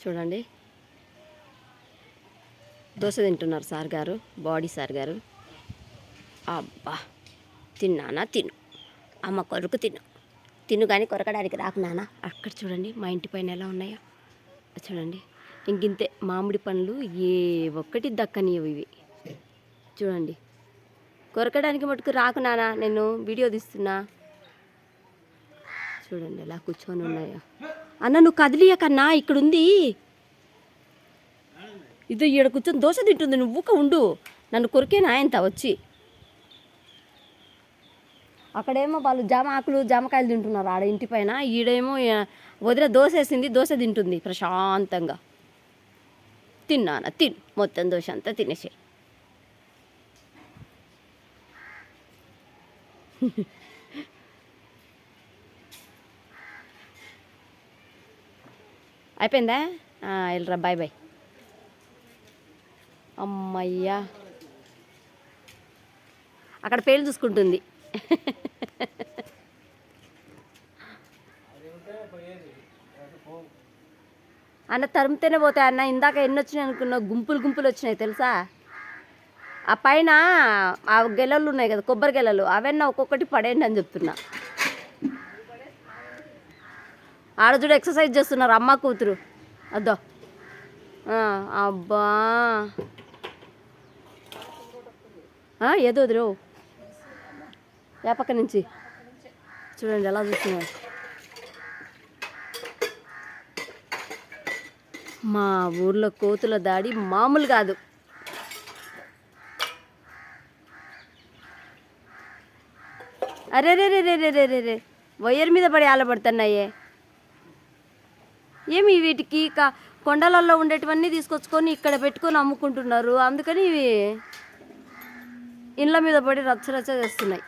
చూడండి. దోశ తింటున్నారు సార్ గారు బాడీ సార్ గారు. అబ్బా తిన్నానా? తిను. అమ్మ కొరకు తిను. తిను కానీ కొరకడానికి రాకు నానా. అక్కడ చూడండి మా ఇంటి పైన ఎలా ఉన్నాయో. చూడండి ఇంకింతే మామిడి పండ్లు ఏ ఒక్కటి దక్కనియవు ఇవి. చూడండి కొరకడానికి మటుకు రాకు నానా. నేను వీడియో తీస్తున్నా. చూడండి ఎలా కూర్చొని ఉన్నాయో. అన్న నువ్వు కదిలియకన్నా ఇక్కడ ఉంది ఇది ఈడ కూర్చొని దోశ తింటుంది నువ్వు ఊక ఉండు. నన్ను కొరికేనా నాయంత వచ్చి. అక్కడేమో వాళ్ళు జామ ఆకులు జామకాయలు తింటున్నారు ఆడ ఇంటి పైన. ఈడేమో ఆ, వదిన దోశ వేసింది దోశ తింటుంది ప్రశాంతంగా. తిన్నాను తిన్. మొత్తం దోశ అంతా తినేసే అయిపోయిందా? వెళ్ళరా బాయ్ బాయ్ అమ్మయ్యా. అక్కడ పేర్లు చూసుకుంటుంది. అన్న తరిమితేనే పోతాయి అన్న. ఇందాక ఎన్ని వచ్చినాయి అనుకున్నా గుంపులు గుంపులు వచ్చినాయి తెలుసా? ఆ పైన ఆ గెలలు ఉన్నాయి కదా కొబ్బరి గెలలు. అవన్నీ ఒక్కొక్కటి పడేయండి అని చెప్తున్నా. ఆడజుడు ఎక్సర్సైజ్ చేస్తున్నారు అమ్మ కూతురు. అద్దో. అబ్బా. ఏదో వదిలో ఏ పక్క నుంచి? చూడండి ఎలా చూస్తున్నారు. మా ఊర్లో కోతుల దాడి మామూలు కాదు. అరే రే రే రే రే రే రే వైర్ మీద పడి ఆలబడుతున్నాయే ఏమి వీటికి క- కొండలలో ఉండేటివన్నీ తీసుకొచ్చుకొని ఇక్కడ పెట్టుకొని అమ్ముకుంటున్నారు. అందుకని ఇవి ఇండ్ల మీద పడి రచ్చ రచ్చ చేస్తున్నాయి.